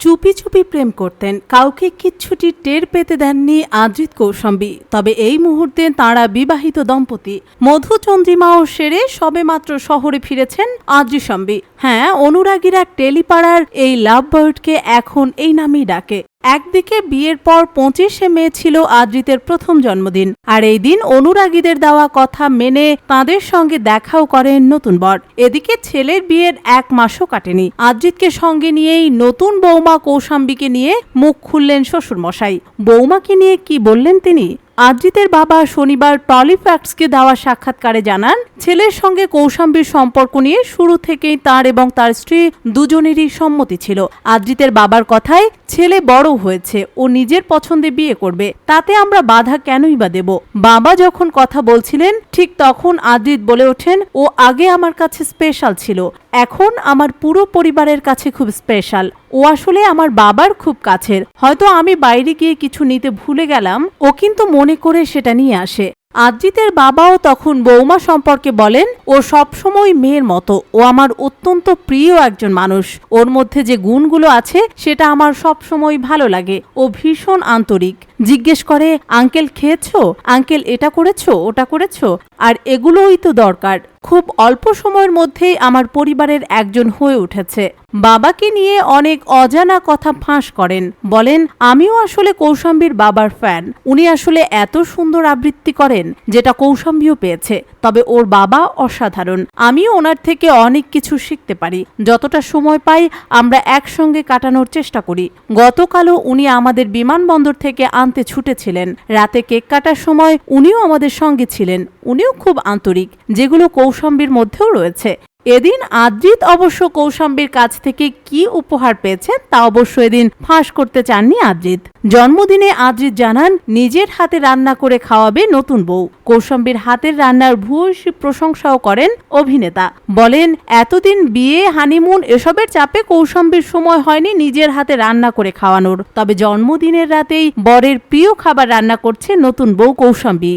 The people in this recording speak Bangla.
চুপি চুপি প্রেম করতেন, কাউকে কিচ্ছুটি টের পেতে দেননি আদ্রিত কৌশম্বী। তবে এই মুহূর্তে তাঁরা বিবাহিত দম্পতি মধুচন্দ্রিমাও সেরে সবেমাত্র শহরে ফিরেছেন আদ্রিসম্বী হ্যাঁ অনুরাগীরা টেলিপাড়ার এই লাভ বার্ডকে এখন এই নামেই ডাকে। একদিকে বিয়ের পর পঁচিশে মে ছিল আদ্রিতের প্রথম জন্মদিন, আর এই দিন অনুরাগীদের দেওয়া কথা মেনে তাঁদের সঙ্গে দেখাও করেন নতুন বর। এদিকে ছেলের বিয়ের এক মাসও কাটেনি। আদ্রিতকে সঙ্গে নিয়েই নতুন বৌমা কৌশাম্বীকে নিয়ে মুখ খুললেন শ্বশুরমশাই। বৌমাকে নিয়ে কি বললেন তিনি? আদ্রিতের বাবা শনিবার টলিফ্যাক্টসকে দেওয়া সাক্ষাৎকারে জানান, ছেলের সঙ্গে কৌশাম্বীর সম্পর্ক নিয়ে শুরু থেকেই তার এবং তার স্ত্রী দুজনেরই সম্মতি ছিল। আদ্রিতের বাবার কথায়, ছেলে বড় হয়েছে, ও নিজের পছন্দে বিয়ে করবে, তাতে আমরা বাধা কেনই বা দেব? বাবা যখন কথা বলছিলেন, ঠিক তখন আদ্রিত বলে ওঠেন, ও আগে আমার কাছে স্পেশাল ছিল, এখন আমার পুরো পরিবারের কাছে খুব স্পেশাল, ও আসলে আমার বাবার খুব কাছের, হয়তো আমি বাইরে গিয়ে কিছু নিতে ভুলে গেলাম, ও কিন্তু মনে করে সেটা নিয়ে আসে। আদ্রিতের বাবাও তখন বৌমা সম্পর্কে বলেন, ও সবসময় মেয়ের মতো। ও আমার অত্যন্ত প্রিয় একজন মানুষ। ওর মধ্যে যে গুণগুলো আছে, সেটা আমার সবসময় ভালো লাগে। ও ভীষণ আন্তরিক। জিজ্ঞেস করে, আঙ্কেল খেয়েছো? আঙ্কেল এটা করেছ, ওটা করেছ? আর এগুলোই তো দরকার। খুব অল্প সময়ের মধ্যেই আমার পরিবারের একজন হয়ে উঠেছে। বাবাকে নিয়ে অনেক অজানা কথা ফাঁস করেন। বলেন, আমিও আসলে কৌশাম্বীর বাবার ফ্যান। উনি আসলে এত সুন্দর আবৃত্তি করেন, যেটা কৌশাম্বীও পেয়েছে। তবে ওর বাবা অসাধারণ। আমিও ওনার থেকে অনেক কিছু শিখতে পারি। যতটা সময় পাই, আমরা একসঙ্গে কাটানোর চেষ্টা করি। গতকালও উনি আমাদের বিমানবন্দর থেকে আনতে ছুটেছিলেন। রাতে কেক কাটার সময় উনিও আমাদের সঙ্গে ছিলেন। উনিও খুব আন্তরিক, যেগুলো কৌশম্বীর মধ্যেও রয়েছে। এদিন আদ্রিত অবশ্য কৌশাম্বীর কাছ থেকে কি উপহার পেয়েছেন তা অবশ্য এদিন ফাঁস করতে চাননি আদ্রিত। জন্মদিনে আদ্রিত জানান, নিজের হাতে রান্না করে খাওয়াবে নতুন বউ। কৌশাম্বীর হাতের রান্নার ভূয়সী প্রশংসাও করেন অভিনেতা। বলেন, এতদিন বিয়ে, হানিমুন এসবের চাপে কৌশাম্বীর সময় হয়নি নিজের হাতে রান্না করে খাওয়ানোর। তবে জন্মদিনের রাতেই বরের প্রিয় খাবার রান্না করছে নতুন বউ কৌশাম্বী।